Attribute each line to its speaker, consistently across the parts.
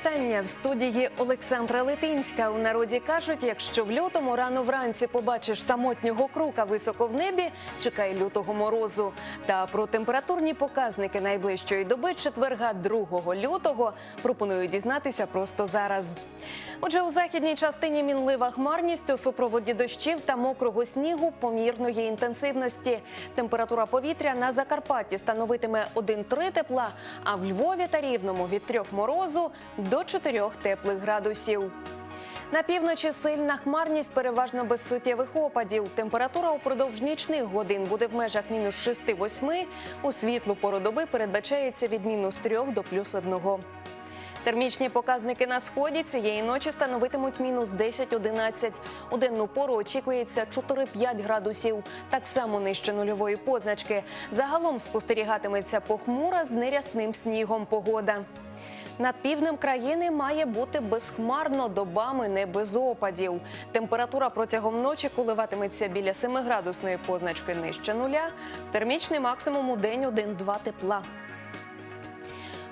Speaker 1: вітання в студії Олександра Литинська. У народі кажуть, якщо в лютому рано вранці побачиш самотнього крука високо в небі, чекай лютого морозу. Та про температурні показники найближчої доби четверга 2 лютого пропоную дізнатися просто зараз. Отже, у західній частині мінлива хмарність у супроводі дощів та мокрого снігу помірної інтенсивності. Температура повітря на Закарпатті становитиме 1-3 тепла, а в Львові та Рівному від 3 морозу до 4 теплих градусів. На півночі сильна хмарність, переважно без суттєвих опадів. Температура упродовж нічних годин буде в межах мінус 6-8. У світлу пору доби передбачається від мінус 3 до плюс 1. Термічні показники на сході цієї ночі становитимуть мінус 10-11. У денну пору очікується 4-5 градусів, так само нижче нульової позначки. Загалом спостерігатиметься похмура з нерясним снігом погода. Над півднем країни має бути безхмарно добами не без опадів. Температура протягом ночі коливатиметься біля 7 градусної позначки нижче нуля. Термічний максимум у день 1-2 тепла.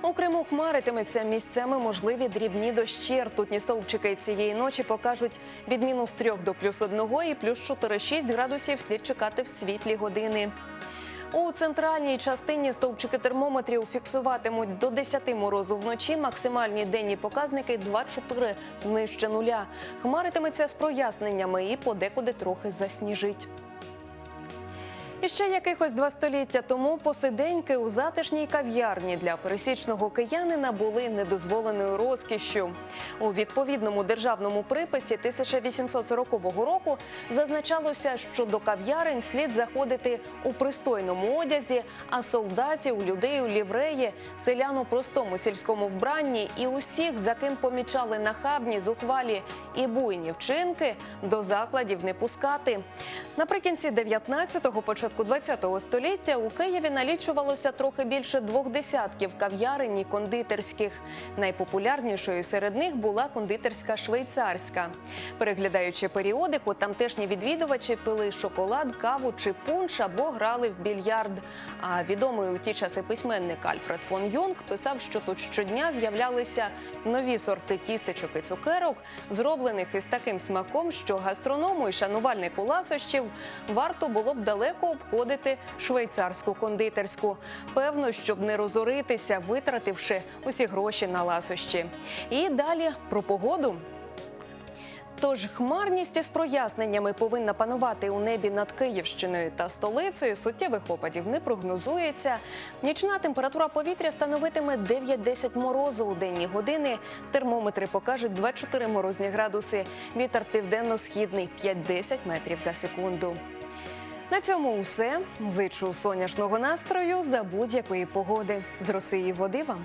Speaker 1: У Криму хмаритиметься місцями можливі дрібні дощі. Ртутні стовпчики цієї ночі покажуть від мінус 3 до плюс 1 і плюс 4-6 градусів слід чекати в світлі години. У центральній частині стовпчики термометрів фіксуватимуть до 10 морозу вночі. Максимальні денні показники 2-4 нижче нуля. Хмаритиметься з проясненнями і подекуди трохи засніжить. І ще якихось два століття тому посиденьки у затишній кав'ярні для пересічного киянина були недозволеною розкішшю. У відповідному державному приписі 1840 року зазначалося, що до кав'ярень слід заходити у пристойному одязі, а солдатів, людей у лівреї, селян у простому сільському вбранні і усіх, за ким помічали нахабні, зухвалі і буйні вчинки, до закладів не пускати. Наприкінці 19-го, початку 20-го століття у Києві налічувалося трохи більше двох десятків кав'ярень і кондитерських. Найпопулярнішою серед них була кондитерська швейцарська. Переглядаючи періодику, тамтешні відвідувачі пили шоколад, каву чи пунш або грали в більярд. А відомий у ті часи письменник Альфред фон Юнг писав, що тут щодня з'являлися нові сорти тістечок і цукерок, зроблених із таким смаком, що гастроному і шанувальнику ласощів варто було б далеко обходити швейцарську кондитерську. Певно, щоб не розоритися, витративши усі гроші на ласощі. І далі про погоду. Тож хмарність із проясненнями повинна панувати у небі над Київщиною та столицею. Суттєвих опадів не прогнозується. Нічна температура повітря становитиме 9-10 морозу у денні години. Термометри покажуть 2-4 морозні градуси. Вітер південно-східний 5-10 метрів за секунду. На цьому усе. Зичу сонячного настрою за будь-якої погоди. З Росії води вам.